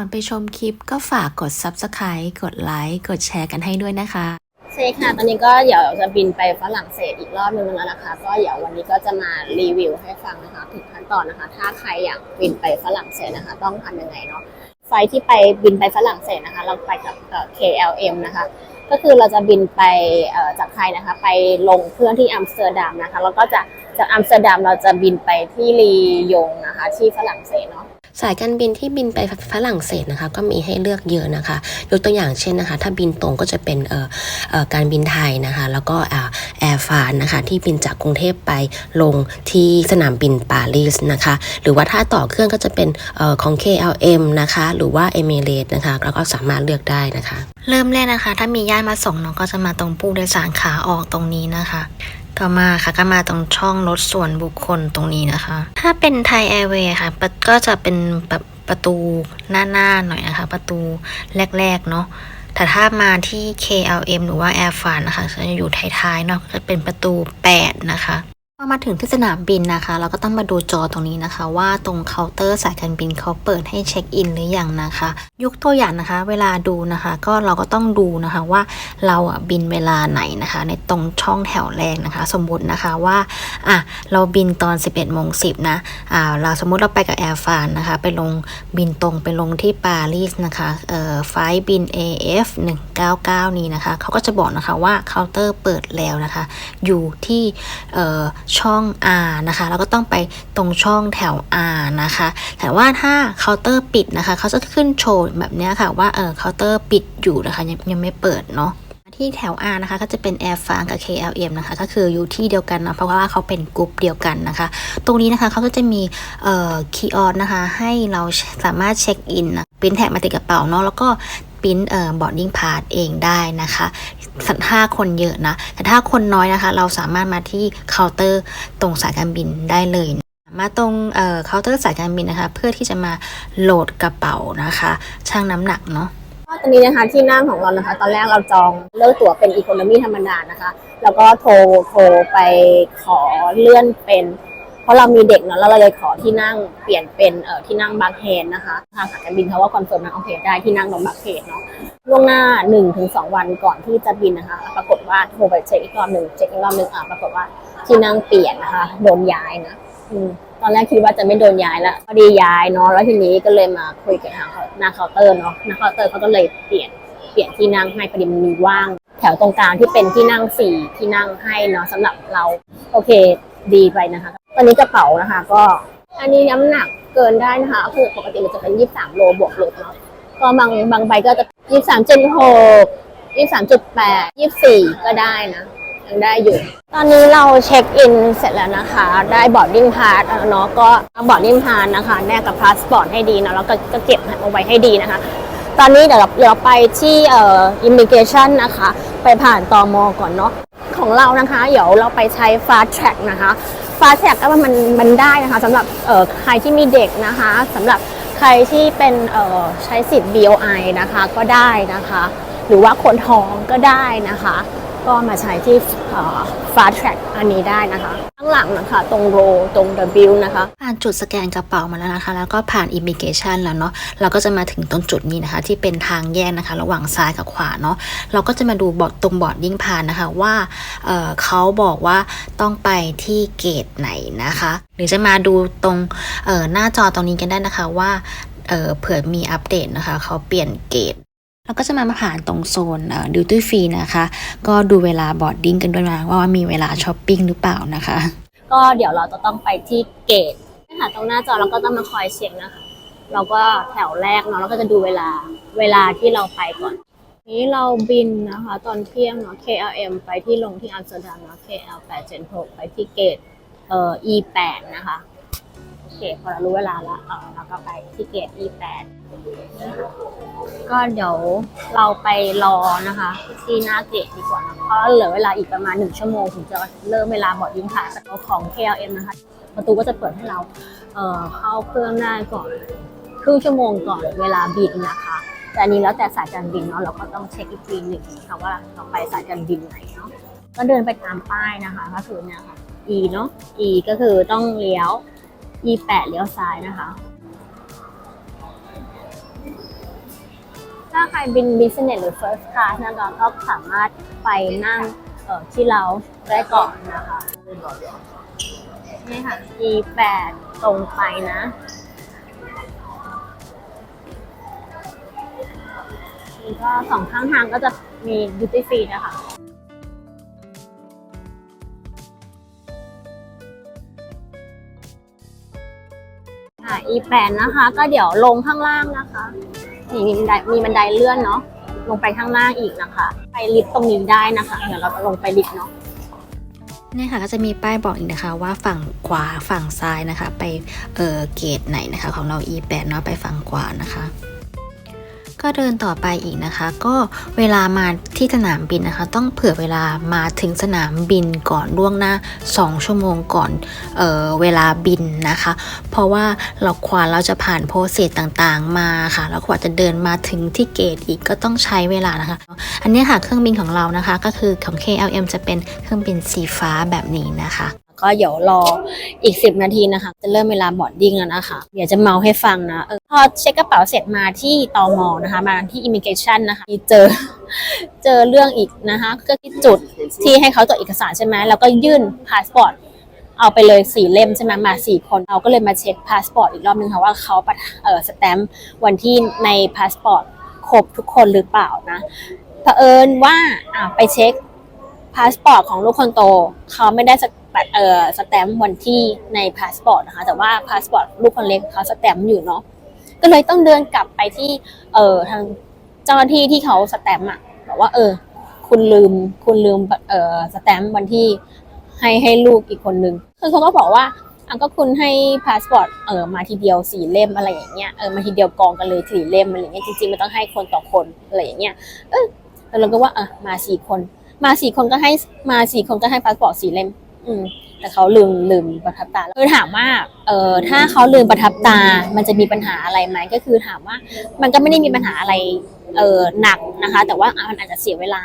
ก่อนไปชมคลิปก็ฝากกด Subscribe กดไลค์กดแชร์กันให้ด้วยนะคะ ใช่ค่ะ ตอนนี้ก็เดี๋ยวจะบินไปฝรั่งเศสอีกรอบนึงแล้วนะคะ ก็เดี๋ยววันนี้ก็จะมารีวิวให้ฟังนะคะ ถึงขั้นตอนนะคะ ถ้าใครอยากบินไปฝรั่งเศสนะคะ ต้องทำยังไงเนาะไฟที่ไปบินไปฝรั่งเศสนะคะ เราไปกับเออ KLM นะคะ ก็คือเราจะบินไปเออจากไทยนะคะ ไปลงเครื่องที่อัมสเตอร์ดัมนะคะ แล้วก็จะจากอัมสเตอร์ดัมเราจะบินไปที่ลียงนะคะ ที่ฝรั่งเศสเนาะ สายการบินที่บินไปฝรั่งเศสนะคะ ก็มีให้เลือกเยอะนะคะ ยกตัวอย่างเช่นนะคะ ถ้าบินตรงก็จะเป็นเอ่อการบินไทยนะคะ แล้วก็แอร์ฟานนะคะ ที่บินจากกรุงเทพไปลงที่สนามบินปารีสนะคะ หรือว่าถ้าต่อเครื่องก็จะเป็นเออของ KLM นะคะ หรือว่า e m i r a t e นะคะแล้วก็สามารถเลือกได้นะคะ เริ่มแรกนะคะ ถ้ามีญาติมาส่งน้องก็จะมาตรงผู้โดยสารขาออกตรงนี้นะคะ ต่อมาค่ะก็มาตรงช่องรถส่วนบุคคลตรงนี้นะคะ ถ้าเป็นไทยแอร์เวย์ค่ะ ก็จะเป็นแบบประตูหน้าๆหน่อยนะคะ ประตูแรกๆเนาะแต่ถ้ามาที่ KLM หรือว่า Air f r a n นะคะจะอยู่ท้ายๆเนาะก็จะเป็นประตู 8 นะคะ พอมาถึงที่สนามบินนะคะ เราก็ต้องมาดูจอตรงนี้นะคะ ว่าตรงเคาน์เตอร์สายการบินเขาเปิดให้เช็คอินหรือยังนะคะ ยกตัวอย่างนะคะ เวลาดูนะคะ ก็เราก็ต้องดูนะคะว่าเราอะบินเวลาไหนนะคะ ในตรงช่องแถวแรกนะคะ สมมตินะคะว่าอะเราบินตอน 11โมง10นะอ่าเราสมมุติเราไปกับแอร์ฟานนะคะ ไปลงบินตรงไปลงที่ปารีสนะคะเอ่อไฟบิน AF 199 นี้นะคะเขาก็จะบอกนะคะว่าเคาน์เตอร์เปิดแล้วนะคะ อยู่ที่เอ่อช่อง R นะคะ แล้วก็ต้องไปตรงช่องแถว R นะคะ แต่ว่าถ้าเคาน์เตอร์ปิดนะคะเขาจะขึ้นโชว์แบบเนี้ยค่ะว่าเออเคาน์เตอร์ปิดอยู่นะคะยังยังไม่เปิดเนาะที่แถว R นะคะ ก็จะเป็น Air f r a n กับ KLM นะคะ ก็คืออยู่ที่เดียวกันนะเพราะว่าเขาเป็นกลุ่มเดียวกันนะคะ ตรงนี้นะคะเขาก็จะมีเอ่อคีย์ออนนะคะ ให้เราสามารถเช็คอินนะปริ้นแท็กมาติดกระเป๋าเนาะแล้วก็ ปริ้นเอ่อบอร์ดดิ้งพาสเองได้นะคะสัถ้าคนเยอะนะ แต่ถ้าคนน้อยนะคะ เราสามารถมาที่เคาน์เตอร์ตรงสายการบินได้เลยนะมาตรงเอ่อเคาน์เตอร์สายการบินนะคะ เพื่อที่จะมาโหลดกระเป๋านะคะชั่งน้ำหนักเนาะก็ตอนนี้นะคะที่นั่งของเรานะคะ ตอนแรกเราจองเลือกตั๋วเป็นอีโคโนมีธรรมดานะคะ แล้วก็โทรโทรไปขอเลื่อนเป็น ราะเรามีเด็กเนาะแล้วเราเลยขอที่นั่งเปลี่ยนเป็นเอ่อที่นั่งบางเฮนนะคะทางสายการบินเขาว่าคอนเฟิร์มนะโอเคได้ที่นั่งตรงบางเฮนเนาะล่วงหน้า1นถึงสวันก่อนที่จะบินนะคะ ปรากฏว่าโทรไปเช็คอีกรอบหนึ่งเช็คอีกรอบหนึ่งอะปรากฏว่าที่นั่งเปลี่ยนนะคะโดนย้ายนะอืมตอนแรกคิดว่าจะไม่โดนย้ายล้วพอดีย้ายเนาะแล้วทีนี้ก็เลยมาคุยกับทางหน้าเคาน์เตอร์เนาะหน้าเคาน์เตอร์เขาก็เลยเปลี่ยนเปลี่ยนที่นั่งให้พอดีมันมีว่าง แถวตรงกลางที่เป็นที่นั่งสี่ที่นั่งให้เนาะสำหรับเราโอเค ดีไปนะคะ อนนี้กระเป๋านะคะ ก็ อันนี้น้ำหนักเกินได้นะคะ คือปกติมันจะเป็นยี่สามโลบวกลบเนาะก็บางบางใบก็จะยี่สามจุดหกยี่สามจุดแปดยี่สี่ก็ได้นะยังได้อยู่ ตอนนี้เราเช็คอินเสร็จแล้วนะคะ ได้บอร์ดดิ้งพาสเนาะก็เอาบอร์ดดิ้งพาสนะคะ แนกกับพาสปอร์ตให้ดีเนาะแล้วก็ก็เก็บเอาไว้ให้ดีนะคะ ตอนนี้เดี๋ยวเราเดี๋ยวไปที่เอ่อ immigration นะคะ ไปผ่านตอมก่อนเนาะของเรานะคะ เดี๋ยวเราไปใช้ fast track นะคะ ฟ้าแท็กก็มันมันได้นะคะสำหรับเอ่อใครที่มีเด็กนะคะสำหรับใครที่เป็นเอ่อใช้สิทธิ์ BOI นะคะก็ได้นะคะ หรือว่าคนท้องก็ได้นะคะ ก็มาใช้ที่เอ่อ fast track อันนี้ได้นะคะข้างหลังนะคะ ตรงโรตรง W นะคะผ่านจุดสแกนกระเป๋ามาแล้วนะคะ แล้วก็ผ่านอิมิเกชันแล้วเนาะเราก็จะมาถึงตรงจุดนี้นะคะ ที่เป็นทางแยกนะคะ ระหว่างซ้ายกับขวาเนาะเราก็จะมาดูบอร์ดตรงบอร์ดยิ่งผ่านนะคะว่าเเขาบอกว่าต้องไปที่เกตไหนนะคะ หรือจะมาดูตรงหน้าจอตรงนี้กันได้นะคะว่าเเผื่อมีอัปเดตนะคะ เขาเปลี่ยนเกต เราก็จะมาผ่านตรงโซนดิวตี้ฟรีนะคะ ก็ดูเวลาบอร์ดดิ้งกันด้วยนะว่ามีเวลาช้อปปิ้งหรือเปล่านะคะ ก็เดี๋ยวเราจะต้องไปที่เกตค่ะตรงหน้าจอเราก็ต้องมาคอยเช็คนะคะ เราก็แถวแรกเนาะเราก็จะดูเวลาเวลาที่เราไปก่อน นี้เราบินนะคะ ตอนเที่ยงเนาะ KLM ไปที่ลงที่อัมสเตอร์ดัมเนาะ KL 8 6ไปที่เกตเอ่อ E 8 นะคะ เคพอเรารู้เวลาละเออเราก็ไปที่เกต E 8 ก็เดี๋ยวเราไปรอนะคะ ที่หน้าเกตดีกว่านะเพราะเหลือเวลาอีกประมาณหนึ่งชั่วโมงถึงจะเริ่มเวลาบอดยิงผ่านของ KLM นะคะ ประตูก็จะเปิดให้เราเอ่อเข้าเครื่องได้ก่อนครึ่งชั่วโมงก่อนเวลาบินนะคะแต่อันนี้แล้วแต่สายการบินเนาะเราก็ต้องเช็คอีกทีหนึ่งนะคะว่าเราไปสายการบินไหนเนาะก็เดินไปตามป้ายนะคะก็คือเนี่ยค่ะ E เนาะ E ก็คือต้องเลี้ยว E 8 เลี้ยวซ้ายนะคะ ถ้าใครบิน business หรือ first class นะคะก็สามารถไปนั่งที่เราได้ก่อนนะคะ นี่ค่ะ E8 ตรงไปนะนี่ก็สองข้างทางก็จะมี duty free นะคะ E8 นะคะ ก็เดี๋ยวลงข้างล่างนะคะนี่มีบันไดมีบันไดเลื่อนเนาะลงไปข้างล่างอีกนะคะ ไปลิฟต์ตรงนี้ได้นะคะ เดี๋ยวเราลงไปลิฟต์เนาะเนี่ยค่ะก็จะมีป้ายบอกอีกนะคะว่าฝั่งขวาฝั่งซ้ายนะคะ ไปเออเกตไหนนะคะ ของเรา E8 เนาะไปฝั่งขวานะคะ ก็เดินต่อไปอีกนะคะ ก็เวลามาที่สนามบินนะคะ ต้องเผื่อเวลามาถึงสนามบินก่อนล่วงหน้า 2 ชั่วโมงก่อนเออเวลาบินนะคะ เพราะว่าเราควาเราจะผ่านโปรเซสต่างๆมาค่ะ แล้วกว่าจะเดินมาถึงที่เกตอีกก็ต้องใช้เวลานะคะ อันนี้ค่ะเครื่องบินของเรานะคะ ก็คือของ KLM จะเป็นเครื่องบินสีฟ้าแบบนี้นะคะก็เดี๋ยวรออีก 10 นาทีนะคะ จะเริ่มเวลาบอดดิ้งแล้วนะคะ เดี๋ยวจะเมาให้ฟังนะ เอ พอเช็คกระเป๋าเสร็จมาที่ตอมอนะคะ มาที่ immigration นะคะเจอเจอเรื่องอีกนะคะก็ที่จุดที่ให้เขาตรวจเอกสารใช่ไหมแล้วก็ยื่นพาสปอร์ตเอาไปเลยสี่เล่มใช่ไหมมาสี่คนเราก็เลยมาเช็คพาสปอร์ตอีกรอบนึงค่ะว่าเขาประเออสแตมป์วันที่ในพาสปอร์ตครบทุกคนหรือเปล่านะเผอิญว่าอ่าไปเช็คพาสปอร์ตของลูกคนโตเขาไม่ได้สเออสแตมป์วันที่ในพาสปอร์ตนะคะแต่ว่าพาสปอร์ตลูกคนเล็กเขาสแตมป์อยู่เนาะ ก็เลยต้องเดินกลับไปที่เออทางเจ้าหน้าที่ที่เขาสแตมป์อะบอกว่า เออ คุณลืมคุณลืมเอ่อสแตมป์วันที่ให้ให้ลูกอีกคนนึงคือเขาก็บอกว่าอะก็คุณให้พาสปอร์ตเออมาทีเดียวสี่เล่มอะไรอย่างเงี้ยเออมาทีเดียวกองกันเลยสี่เล่มอะไรอย่างเงี้ยจริงๆมันต้องให้คนต่อคนอะไรอย่างเงี้ยเออแล้วเราก็ว่าเอะมาสี่คน มาสี่คนก็ให้มาสี่คนก็ให้พาสปอร์ตสี่เล่ม อืม แต่เขาลืมลืมประทับตาคือถามว่าเออถ้าเขาลืมประทับตา มันจะมีปัญหาอะไรไหมก็คือถามว่ามันก็ไม่ได้มีปัญหาอะไรเออหนักนะคะ แต่ว่ามันอาจจะเสียเวลา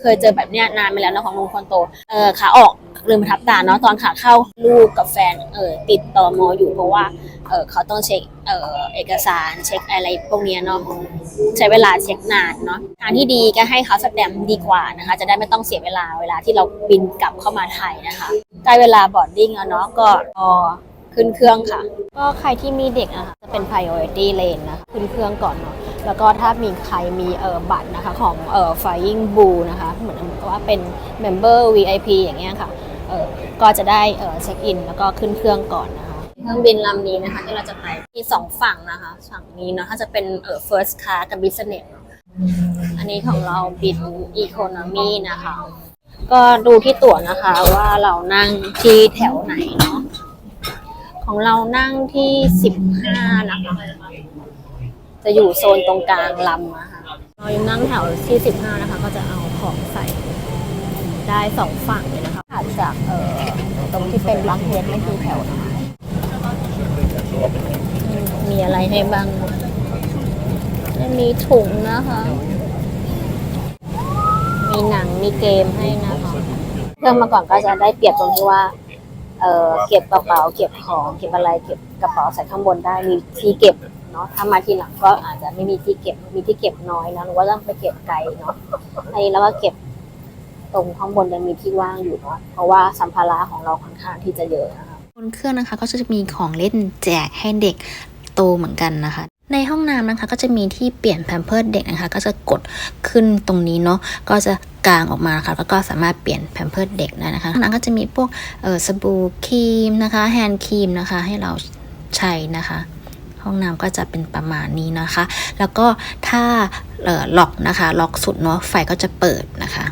เคยเจอแบบเนี้ยนานไปแล้วนะของลุงคนโตเออขาออกลืมประทับตาเนาะตอนขาเข้าลูกกับแฟนเออติดต่อมออยู่เพราะว่าเออเขาต้องเช็คเออเอกสารเช็คอะไรพวกเนี้ยเนาะใช้เวลาเช็คนานเนาะทางที่ดีก็ให้เขาสแตมป์ดีกว่านะคะ จะได้ไม่ต้องเสียเวลาเวลาที่เราบินกลับเข้ามาไทยนะคะใกล้เวลาบอร์ดดิ้งแล้วเนาะก็รอ ขึ้นเครื่องค่ะ ก็ใครที่มีเด็กนะคะจะเป็น priority lane นะคะขึ้นเครื่องก่อนเนาะแล้วก็ถ้ามีใครมีเออบัตรนะคะของเออ flying blue นะคะเหมือนว่าเป็น member VIP อย่างเงี้ยค่ะเออก็จะได้เออเช็คอินแล้วก็ขึ้นเครื่องก่อนนะคะเครื่องบินลำนี้นะคะที่เราจะไปมีสองฝั่งนะคะฝั่งนี้เนาะถ้าจะเป็นเออ first class กับ business อะอันนี้ของเราบิน economy นะคะ ก็ดูที่ตั๋วนะคะว่าเรานั่งที่แถวไหนเนาะ ของเรานั่งที่สิบห้านะคะ จะอยู่โซนตรงกลางลำนะคะเรายังนั่งแถวที่สิบห้านะคะ ก็จะเอาของใส่ได้สองฝั่งเลยนะคะถัดจากเอ่อตรงที่เป็นบังเฮดไม่กี่แถวนะคะมีอะไรให้บ้างมีถุงนะคะ มีหนังมีเกมให้นะคะเครื่องมาก่อนก็จะได้เปรียบตรงที่ว่า เออเก็บกระเป๋าเก็บของเก็บอะไรเก็บกระเป๋าใส่ข้างบนได้มีที่เก็บเนาะถ้ามาทีหลังก็อาจจะไม่มีที่เก็บมีที่เก็บน้อยนะหรือว่าต้องไปเก็บไกลเนาะอันนี้เราก็เก็บตรงข้างบนยังมีที่ว่างอยู่เนาะเพราะว่าสัมภาระของเราค่อนข้างที่จะเยอะนะคะบนเครื่องนะคะก็จะมีของเล่นแจกให้เด็กโตเหมือนกันนะคะ ในห้องน้ำนะคะก็จะมีที่เปลี่ยนแพมเพิร์ดเด็กนะคะ ก็จะกดขึ้นตรงนี้เนาะก็จะกางออกมาค่ะแล้วก็สามารถเปลี่ยนแพมเพิร์ดเด็กได้นะคะห้องน้ำก็จะมีพวกเออสบู่ครีมนะคะแฮนด์ครีมนะคะให้เราใช้นะคะ ห้องน้ำก็จะเป็นประมาณนี้นะคะ แล้วก็ถ้าล็อกนะคะ ล็อกสุดเนาะไฟก็จะเปิดนะคะ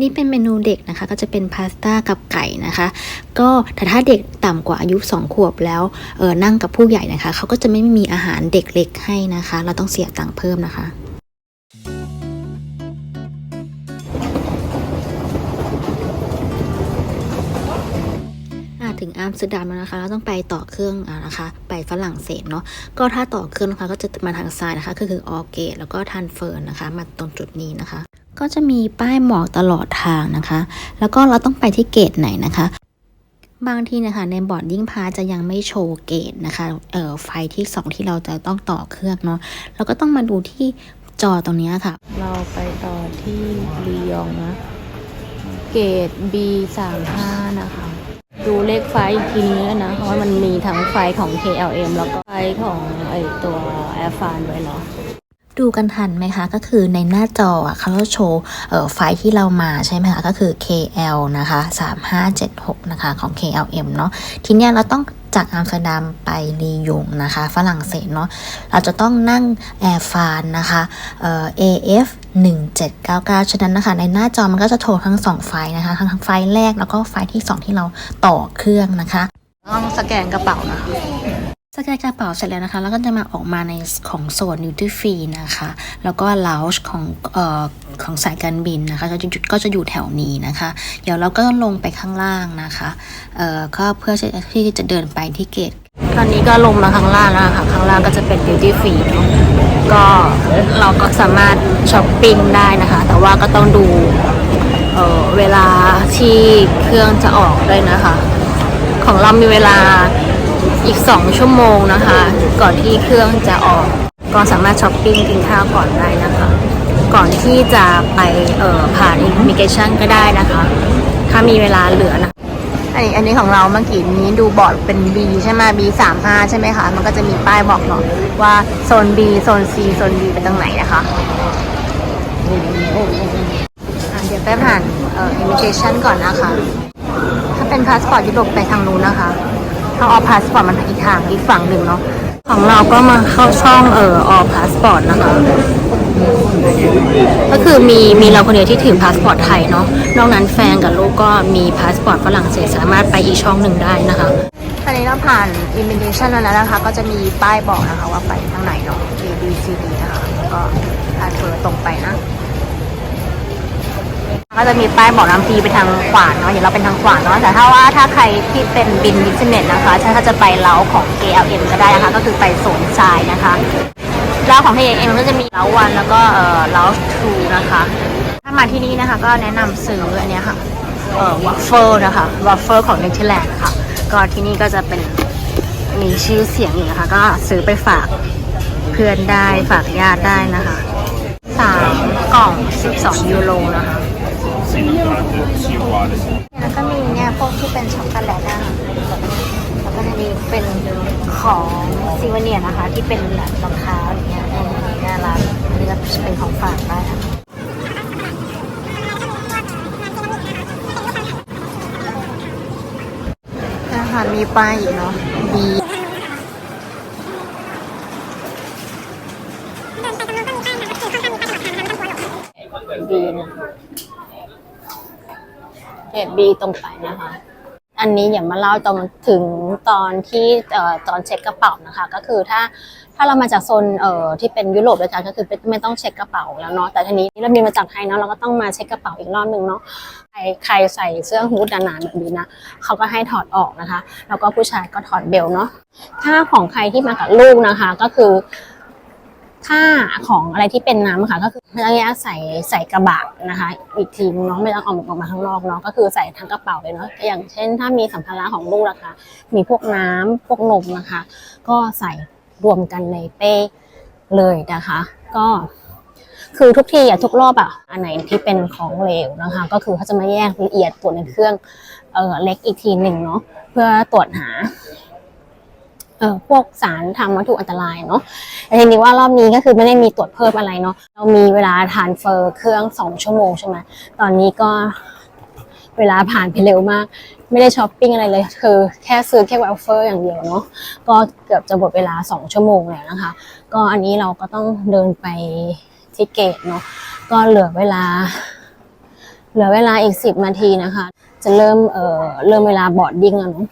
นนี้เป็นเมนูเด็กนะคะก็จะเป็นพาสต้ากับไก่นะคะ ก็แต่ถ้าเด็กต่ำกว่าอายุ 2 ขวบแล้วเออนั่งกับผู้ใหญ่นะคะเขาก็จะไม่มีอาหารเด็กเล็กให้นะคะ เราต้องเสียตังค์เพิ่มนะคะถึงอัมสเตอร์ดัมแล้วนะคะเราต้องไปต่อเครื่องอนะคะ ไปฝรั่งเศสเนาะก็ถ้าต่อเครื่องนะคะก็จะมาทางซ้ายนะคะก็คือออเกตแล้วก็ทันเฟิร์นนะคะ มาตรงจุดนี้นะคะ ก็จะมีป้ายหมอกตลอดทางนะคะ แล้วก็เราต้องไปที่เกตไหนนะคะบางทีนะคะในบอร์ดยิ่งพาจะยังไม่โชว์เกตนะคะเอ่อไฟที่ 2 ที่เราจะต้องต่อเครื่องเนาะเราก็ต้องมาดูที่จอตรงนี้ค่ะ เราไปต่อที่ลียองนะ เกต B35 นะคะ ดูเลขไฟอีกทีนึงแล้นะ เพราะว่ามันมีทั้งไฟของ KLM แล้วก็ไฟของไอตัว Air f a n ด้วยเนาะ ดูกันทันไหมคะ ก็คือในหน้าจออะเขาจะโชว์ไฟล์ที่เรามาใช่ไหมคะก็คือ KL นะคะ3576 นะคะของ KLM เนาะทีเนี้ยเราต้องจากอัมสเตอร์ดัมไปลียงนะคะ ฝรั่งเศสเนาะเราจะต้องนั่งแอร์ฟานนะคะเอ่อ AF 1799 ฉะนั้นนะคะ ในหน้าจอมันก็จะโชว์ทั้ง 2 ไฟล์นะคะทั้งไฟล์แรกแล้วก็ไฟล์ที่ 2 ที่เราต่อเครื่องนะคะ ต้องสแกนกระเป๋านะคะ สแกนกระเป๋าเสร็จแล้วนะคะ แล้วก็จะมาออกมาในของโซน duty free นะคะ แล้วก็ lounge ของเอ่อของสายการบินนะคะก็จะก็จะอยู่แถวนี้นะคะ เดี๋ยวเราก็ลงไปข้างล่างนะคะเอ่อก็เพื่อที่จะเดินไปที่เกต ตอนนี้ก็ลงมาข้างล่างแล้วค่ะ ข้างล่างก็จะเป็น duty free เนาะก็เราก็สามารถช้อปปิ้งได้นะคะ แต่ว่าก็ต้องดูเอ่อเวลาที่เครื่องจะออกด้วยนะคะ ของเรามีเวลา อีก 2 ชั่วโมงนะคะ ก่อนที่เครื่องจะออก ก็สามารถช้อปปิ้งกินข้าวก่อนได้นะคะ ก่อนที่จะไปเอ่อผ่านอิมิเกชันก็ได้นะคะ ถ้ามีเวลาเหลือนะอันนี้อันนี้ของเราเมื่อกี้นี้ดูบอร์ดเป็น B ใช่ไหม B 3 5ใช่ไหมคะ มันก็จะมีป้ายบอกเนาะว่าโซน B โซน C โซน D เป็นตรงไหนนะคะอะเดี๋ยวไปผ่านเอ่ออิมิเกชันก่อนนะคะ ถ้าเป็นพาสปอร์ตยุโรปไปทางนู้นนะคะ ถ้าออพาสปอร์ตมันอีกทางอีกฝั่งหนึ่งเนาะของเราก็มาเข้าช่องเอ่อออพาสปอร์ตนะคะ ก็คือมีมีเราคนเดียวที่ถือพาสปอร์ตไทยเนาะนอกนั้นแฟนกับลูกก็มีพาสปอร์ตฝรั่งเศสสามารถไปอีกช่องหนึ่งได้นะคะตอนนี้เราผ่านอิมิเ t ชันแล้วนะคะ ก็จะมีป้ายบอกนะคะว่าไปทางไหนเนาะ A B C D นะคะแล้วก็ทานเฟอร์ตรงไปนะ ก็จะมีป้ายบอกน้ำปีไปทางขวาเนาะอย่างเราเป็นทางขวาเนาะแต่ถ้าว่าถ้าใครที่เป็นบินบิสเนสนะคะถ้าจะไปเล้าของ KLM ก็ได้นะคะก็คือไปโซนทรายนะคะเล้าของ KLM ก็จะมีเล้าวันแล้วก็เอ่อเล้าทูนะคะถ้ามาที่นี่นะคะก็แนะนำซื้ออันนี้ค่ะเอ่อวัฟเฟิลนะคะวัฟเฟิลของเนเธอร์แลนด์ค่ะก็ที่นี่ก็จะเป็นมีชื่อเสียงอยู่นะคะ ก็ซื้อไปฝากเพื่อนได้ฝากญาติได้นะคะสามกล่อง 12 ยูโรนะคะ แล้วก็มีเนี่ยพวกที่เป็นช็อกโกแลตนะคะแล้วก็จะมีเป็นของซิวเนียนะคะ ที่เป็นแบบรองเท้าอย่างเงี้ยน่ารักอันนี้ก็เป็นของฝากได้นะคะนะคะมีป้ายอีกเนาะดีดีนะ เกรด บีตรงไปนะคะ อันนี้อย่ามาเล่าตอนถึงตอนที่ตอนเช็คกระเป๋านะคะ ก็คือถ้าถ้าเรามาจากโซนเอ่อที่เป็นยุโรปเลยค่ะก็คือไม่ต้องเช็คกระเป๋าแล้วเนาะแต่ทีนี้เราบินมาจากไทยเนาะเราก็ต้องมาเช็คกระเป๋าอีกรอบหนึ่งเนาะใครใครใส่เสื้อฮู้ดหนาๆแบบนี้นะเขาก็ให้ถอดออกนะคะ แล้วก็ผู้ชายก็ถอดเบลเนาะถ้าของใครที่มากับลูกนะคะ ก็คือ ถ้าของอะไรที่เป็นน้ำค่ะ ก็คือระยะใส่ใส่กระบะนะคะ อีกทีนึงเนาะไม่ต้องเอาออกมาข้างนอกเนาะก็คือใส่ทั้งกระเป๋าเลยเนาะอย่างเช่น ถ้ามีสัมภาระของลูกนะคะ มีพวกน้ำพวกนมนะคะ ก็ใส่รวมกันในเป้เลยนะคะ ก็คือทุกทีอะทุกรอบอะอันไหนที่เป็นของเหลวนะคะ ก็คือเขาจะมาแยกละเอียดตรวจในเครื่องเออเล็กอีกทีหนึ่งเนาะเพื่อตรวจหา เอ่อพวกสารทำวัตถุอันตรายเนาะแต่ทีนี้ว่ารอบนี้ก็คือไม่ได้มีตรวจเพิ่มอะไรเนาะเรามีเวลาทานเฟอร์เครื่องสองชั่วโมงใช่ไหมตอนนี้ก็เวลาผ่านไปเร็วมาก ไม่ได้ช้อปปิ้งอะไรเลย คือแค่ซื้อแค่วัฟเฟอร์อย่างเดียวเนาะก็เกือบจะหมดเวลาสองชั่วโมงแล้วนะคะ ก็อันนี้เราก็ต้องเดินไปที่เกตเนาะก็เหลือเวลา เหลือเวลาอีกสิบนาทีนะคะ จะเริ่มเอ่อเริ่มเวลาบอร์ดดิ้งแล้วเนาะ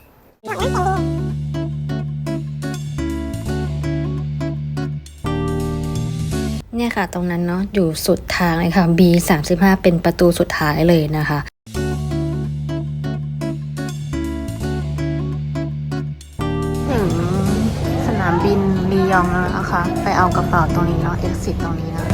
เนี่ยค่ะ ตรงนั้นเนาะอยู่สุดทางเลยค่ะ B 3 5เป็นประตูสุดท้ายเลยนะคะถึงสนามบินลียองแล้วนะคะ ไปเอากระเป๋าตรงนี้เนาะ exit ตรงนี้นะ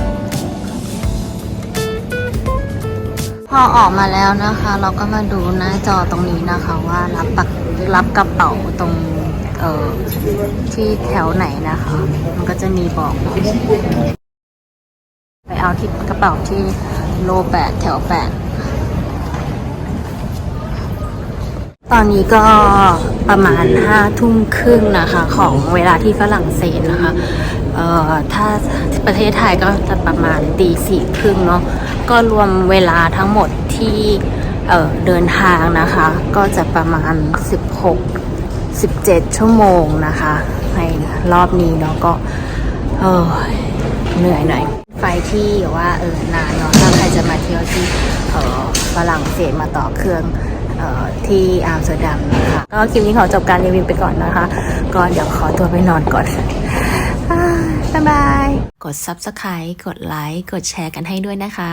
พอออกมาแล้วนะคะ เราก็มาดูหน้าจอตรงนี้นะคะว่ารับปักรับกระเป๋าตรงเอ่อที่แถวไหนนะคะ มันก็จะมีบอก เนาะไปเอาที่กระเป๋าที่โลแปดแถวแปดตอนนี้ก็ประมาณห้าทุ่มครึ่งนะคะ ของเวลาที่ฝรั่งเศสนะคะเอ่อถ้าประเทศไทยก็จะประมาณตีสี่ครึ่งเนาะก็รวมเวลาทั้งหมดที่เอ่อเดินทางนะคะ ก็จะประมาณ 16 17 ชั่วโมงนะคะ ในรอบนี้เนาะก็เออเหนื่อยหน่อย ที่ว่าเออนานเนาะถ้าใครจะมาเที่ยวที่เออฝรั่งเศสมาต่อเครื่องเออที่อัมสเตอร์ดัมนะคะก็คลิปนี้ขอจบการรีวิวไปก่อนนะคะก็เดี๋ยวขอตัวไปนอนก่อนบ๊ายบาย กด subscribe กดไลค์ กดแชร์กันให้ด้วยนะคะ